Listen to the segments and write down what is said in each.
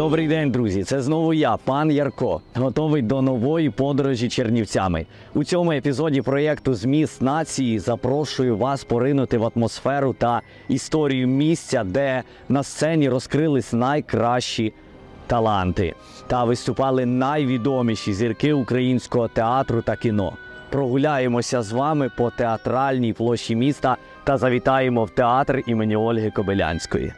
Добрий день, друзі! Це знову я, пан Ярко, готовий до нової подорожі Чернівцями. У цьому епізоді проєкту Зміст нації запрошую вас поринути в атмосферу та історію місця, де на сцені розкрились найкращі таланти та виступали найвідоміші зірки українського театру та кіно. Прогуляємося з вами по театральній площі міста та завітаємо в театр імені Ольги Кобилянської.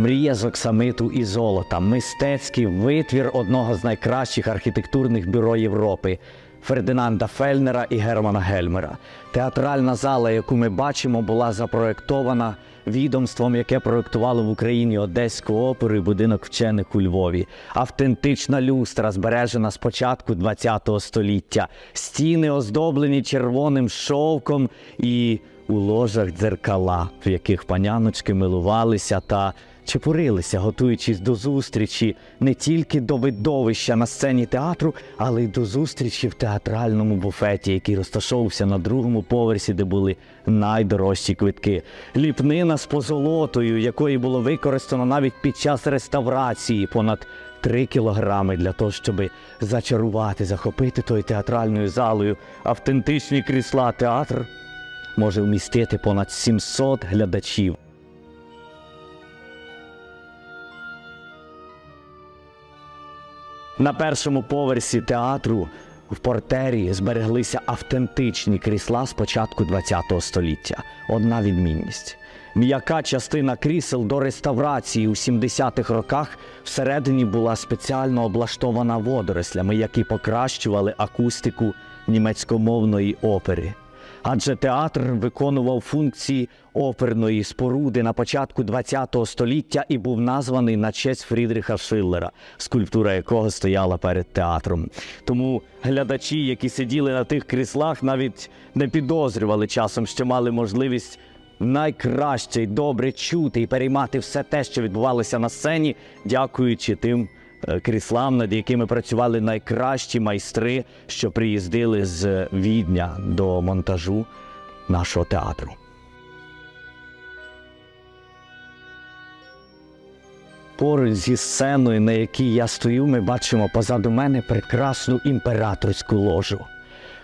Мрія з оксамиту і золота, мистецький витвір одного з найкращих архітектурних бюро Європи Фердинанда Фельнера і Германа Гельмера. Театральна зала, яку ми бачимо, була запроєктована відомством, яке проєктувало в Україні Одеську оперу і будинок вчених у Львові. Автентична люстра, збережена з початку ХХ століття. Стіни оздоблені червоним шовком і у ложах дзеркала, в яких паняночки милувалися та чепурилися, готуючись до зустрічі не тільки до видовища на сцені театру, але й до зустрічі в театральному буфеті, який розташовувався на другому поверсі, де були найдорожчі квитки. Ліпнина з позолотою, якої було використано навіть під час реставрації, понад Три кілограми для того, щоб зачарувати, захопити тою театральною залою автентичні крісла театр може вмістити понад 700 глядачів. На першому поверсі театру в портері збереглися автентичні крісла з початку ХХ століття. Одна відмінність. М'яка частина крісел до реставрації у 70-х роках всередині була спеціально облаштована водорослями, які покращували акустику німецькомовної опери. Адже театр виконував функції оперної споруди на початку ХХ століття і був названий на честь Фрідріха Шиллера, скульптура якого стояла перед театром. Тому глядачі, які сиділи на тих кріслах, навіть не підозрювали часом, що мали можливість найкраще й добре чути і переймати все те, що відбувалося на сцені, дякуючи тим кріслам, над якими працювали найкращі майстри, що приїздили з Відня до монтажу нашого театру. Поруч зі сценою, на якій я стою, ми бачимо позаду мене прекрасну імператорську ложу.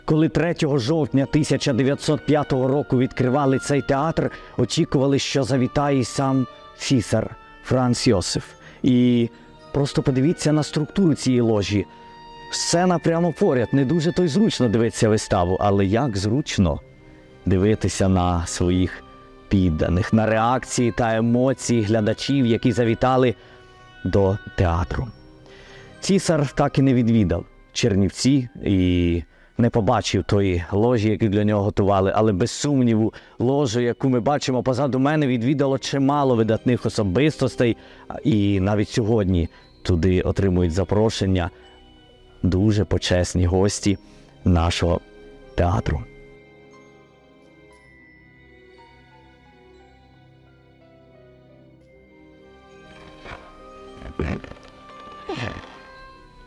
Коли 3 жовтня 1905 року відкривали цей театр, очікували, що завітає сам цісар Франц Йосиф. І просто подивіться на структуру цієї ложі. Сцена прямо поряд, не дуже то й зручно дивитися виставу, але як зручно дивитися на своїх підданих, на реакції та емоції глядачів, які завітали до театру. Цісар так і не відвідав Чернівці і не побачив тої ложі, яку для нього готували, але без сумніву, ложу, яку ми бачимо позаду мене, відвідало чимало видатних особистостей, і навіть сьогодні туди отримують запрошення дуже почесні гості нашого театру.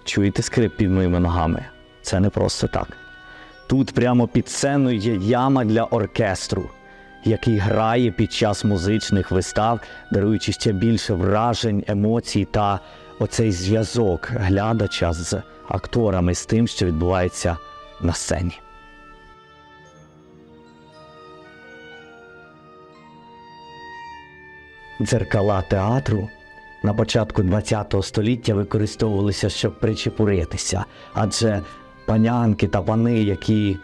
Чуєте скрип під моїми ногами? Це не просто так. Тут прямо під сценою є яма для оркестру, який грає під час музичних вистав, даруючи ще більше вражень, емоцій та оцей зв'язок глядача з акторами, з тим, що відбувається на сцені. Дзеркала театру на початку ХХ століття використовувалися, щоб причепуритися, адже панянки та пани, які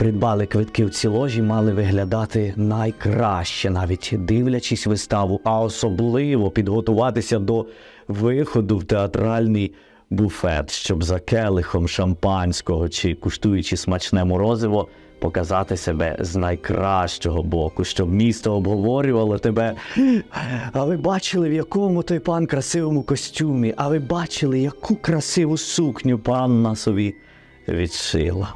придбали квитки в ці ложі, мали виглядати найкраще, навіть дивлячись виставу, а особливо підготуватися до виходу в театральний буфет, щоб за келихом шампанського чи куштуючи смачне морозиво. Показати себе з найкращого боку, щоб місто обговорювало тебе. А ви бачили, в якому той пан красивому костюмі? А ви бачили, яку красиву сукню панна собі відшила.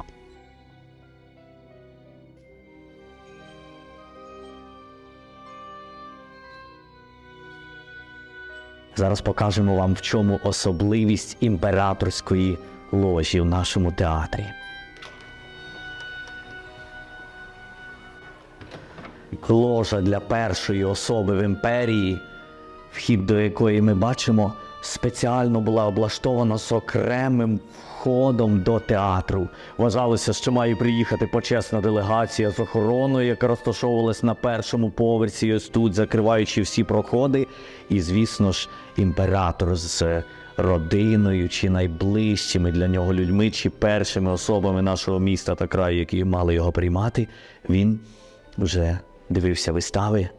Зараз покажемо вам, в чому особливість імператорської ложі в нашому театрі. Ложа для першої особи в імперії, вхід до якої ми бачимо, спеціально була облаштована з окремим входом до театру. Вважалося, що має приїхати почесна делегація з охороною, яка розташовувалась на першому поверсі, ось тут, закриваючи всі проходи. І, звісно ж, імператор з родиною чи найближчими для нього людьми, чи першими особами нашого міста та краю, які мали його приймати, він вже дивився вистави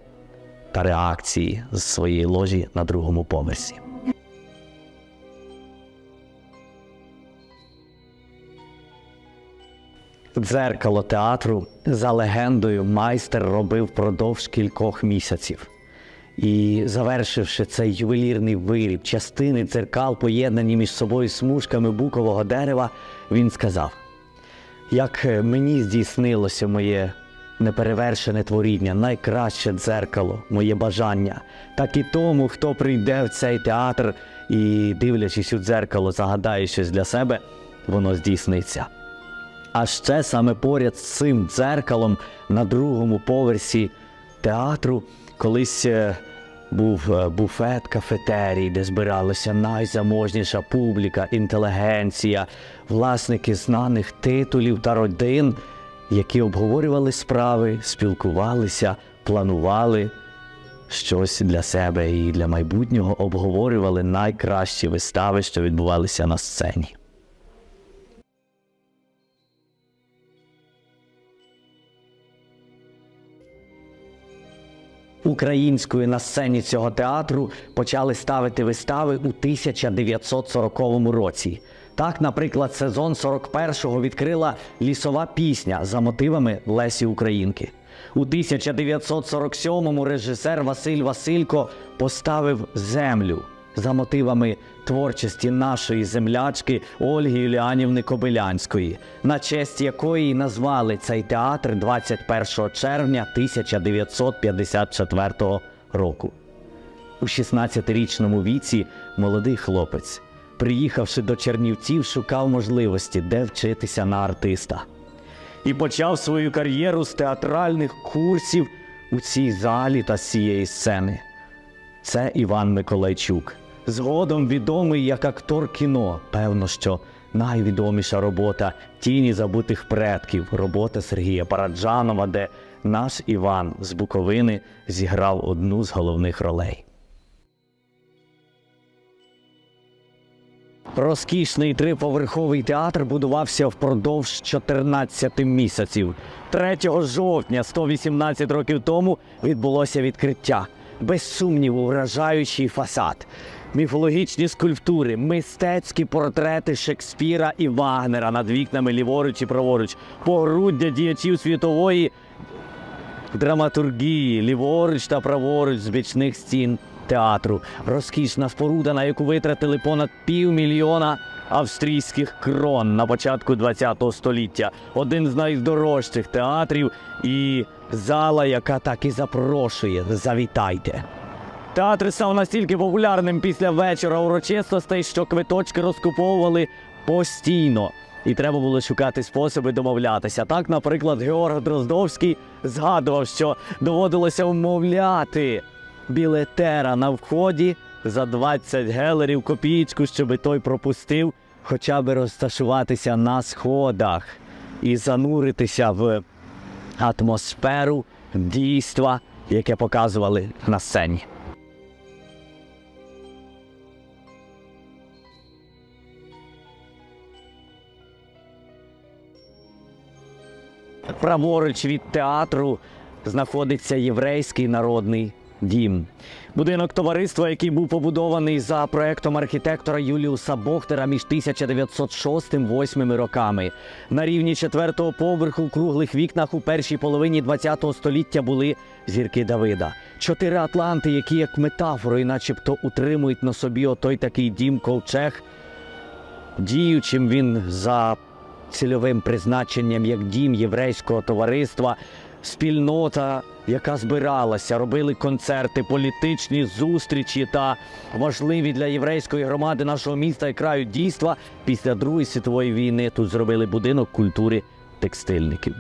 та реакції з своєї ложі на другому поверсі. Дзеркало театру за легендою майстер робив впродовж кількох місяців. І завершивши цей ювелірний виріб, частини дзеркал, поєднані між собою смужками букового дерева, він сказав: як е, мені здійснилося моє неперевершене творіння, найкраще дзеркало, моє бажання, так і тому, хто прийде в цей театр і, дивлячись у дзеркало, загадає щось для себе, воно здійсниться. А ще саме поряд з цим дзеркалом на другому поверсі театру колись е, був е, буфет кафетерій, де збиралася найзаможніша публіка, інтелігенція, власники знаних титулів та родин, які обговорювали справи, спілкувалися, планували щось для себе і для майбутнього обговорювали найкращі вистави, що відбувалися на сцені. Українською на сцені цього театру почали ставити вистави у 1940 році. Так, наприклад, сезон 41-го відкрила лісова пісня за мотивами Лесі Українки. У 1947-му режисер Василь Василько поставив землю за мотивами творчості нашої землячки Ольги Юліанівни Кобилянської, на честь якої назвали цей театр 21 червня 1954 року. У 16-річному віці молодий хлопець, приїхавши до Чернівців, шукав можливості, де вчитися на артиста. І почав свою кар'єру з театральних курсів у цій залі та з цієї сцени. Це Іван Миколайчук. Згодом відомий як актор кіно. Певно, що найвідоміша робота Тіні забутих предків, робота Сергія Параджанова, де наш Іван з Буковини зіграв одну з головних ролей. Розкішний триповерховий театр будувався впродовж 14 місяців. 3 жовтня, 118 років тому, відбулося відкриття. Без сумніву, вражаючий фасад, міфологічні скульптури, мистецькі портрети Шекспіра і Вагнера над вікнами ліворуч і праворуч, погруддя діячів світової драматургії, ліворуч та праворуч з бічних стін театру. Розкішна споруда, на яку витратили понад півмільйона австрійських крон на початку ХХ століття. Один з найдорожчих театрів і зала, яка так і запрошує. Завітайте. Театр став настільки популярним після вечора урочистостей, що квиточки розкуповували постійно. І треба було шукати способи домовлятися. Так, наприклад, Георг Дроздовський згадував, що доводилося вмовляти білетера на вході за 20 гелерів копійку, щоби той пропустив, хоча би розташуватися на сходах і зануритися в атмосферу дійства, яке показували на сцені. Праворуч від театру знаходиться єврейський народний дім. Будинок товариства, який був побудований за проектом архітектора Юліуса Бохтера між 1906-8 роками. На рівні четвертого поверху в круглих вікнах у першій половині ХХ століття були зірки Давида. Чотири атланти, які як метафорою, начебто, утримують на собі отой такий дім ковчег, діючим він за цільовим призначенням як дім єврейського товариства, спільнота яка збиралася, робили концерти, політичні зустрічі та важливі для єврейської громади нашого міста і краю дійства. Після Другої світової війни тут зробили будинок культури текстильників.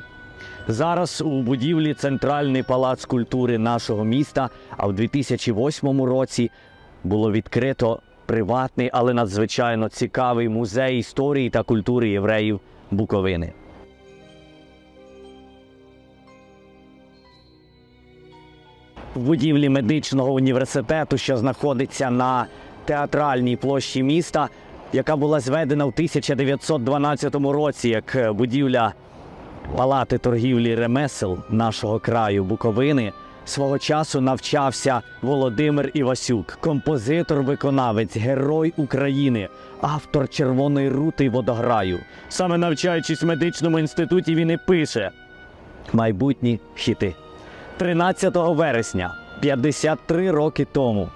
Зараз у будівлі Центральний палац культури нашого міста, а в 2008 році було відкрито приватний, але надзвичайно цікавий музей історії та культури євреїв Буковини. В будівлі медичного університету, що знаходиться на театральній площі міста, яка була зведена в 1912 році як будівля палати торгівлі ремесел нашого краю Буковини. Свого часу навчався Володимир Івасюк, композитор-виконавець, герой України, автор червоної рути й водограю. Саме навчаючись в медичному інституті, він і пише майбутні хіти. 13 вересня, 53 роки тому,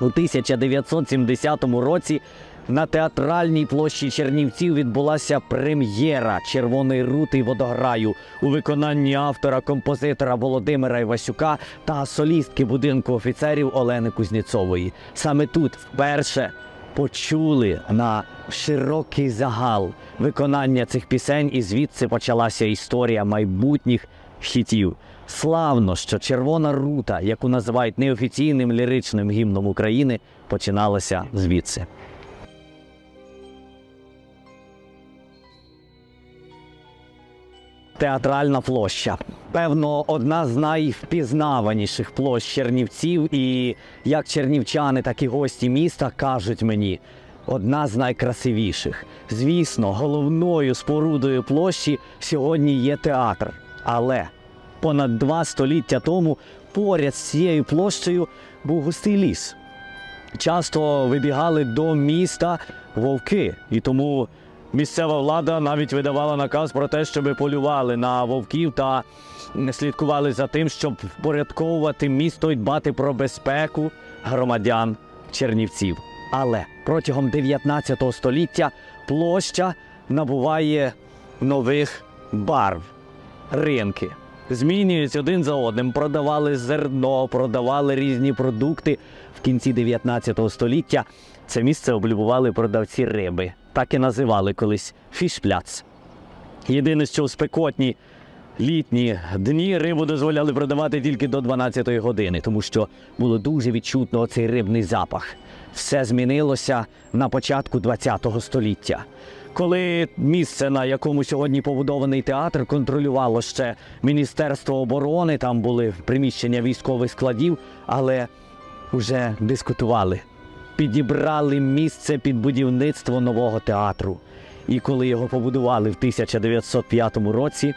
у 1970 році на театральній площі Чернівців відбулася прем'єра Червоної рути водограю у виконанні автора композитора Володимира Івасюка та солістки будинку офіцерів Олени Кузніцової. Саме тут вперше почули на широкий загал виконання цих пісень, і звідси почалася історія майбутніх хітів. Славно, що червона рута, яку називають неофіційним ліричним гімном України, починалася звідси. Театральна площа. Певно, одна з найвпізнаваніших площ Чернівців, і як чернівчани, так і гості міста кажуть мені, одна з найкрасивіших. Звісно, головною спорудою площі сьогодні є театр. Але понад два століття тому поряд з цією площею був густий ліс. Часто вибігали до міста вовки, і тому місцева влада навіть видавала наказ про те, щоб полювали на вовків та слідкували за тим, щоб впорядковувати місто і дбати про безпеку громадян Чернівців. Але протягом 19 століття площа набуває нових барв, ринки. Змінюються один за одним, продавали зерно, продавали різні продукти. В кінці 19 століття це місце облюбували продавці риби. Так і називали колись фішпляц. Єдине, що у спекотні літні дні рибу дозволяли продавати тільки до 12 години, тому що було дуже відчутно цей рибний запах. Все змінилося на початку 20 століття. Коли місце, на якому сьогодні побудований театр, контролювало ще Міністерство оборони, там були приміщення військових складів, але вже дискутували підібрали місце під будівництво нового театру. І коли його побудували в 1905 році,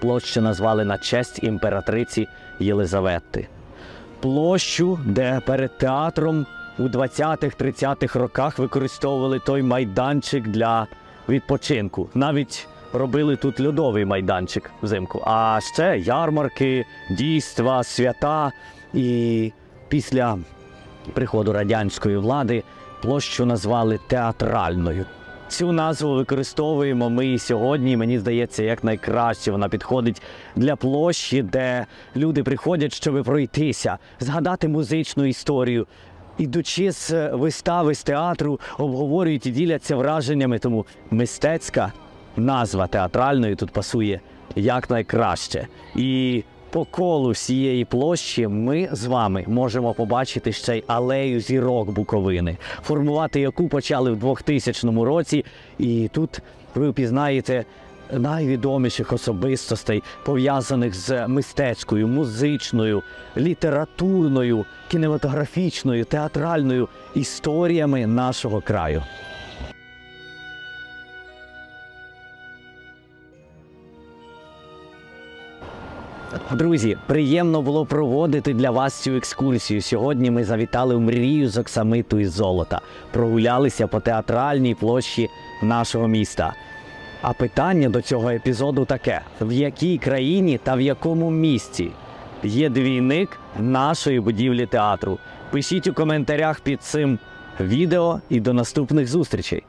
площу назвали на честь імператриці Єлизавети. Площу, де перед театром у 20-30-х роках використовували той майданчик для відпочинку. Навіть робили тут льодовий майданчик взимку. А ще ярмарки, дійства, свята. І після приходу радянської влади площу назвали театральною. Цю назву використовуємо ми і сьогодні. Мені здається, як найкраще вона підходить для площі, де люди приходять, щоб пройтися, згадати музичну історію. Ідучи з вистави з театру, обговорюють і діляться враженнями. Тому мистецька назва театральної тут пасує якнайкраще. І по колу всієї площі ми з вами можемо побачити ще й алею зірок Буковини, формувати яку почали в 2000 році. І тут ви впізнаєте найвідоміших особистостей, пов'язаних з мистецькою, музичною, літературною, кінематографічною, театральною історіями нашого краю. Друзі, приємно було проводити для вас цю екскурсію. Сьогодні ми завітали в мрію з оксамиту і золота, прогулялися по театральній площі нашого міста. А питання до цього епізоду таке: в якій країні та в якому місті є двійник нашої будівлі театру? Пишіть у коментарях під цим відео і до наступних зустрічей.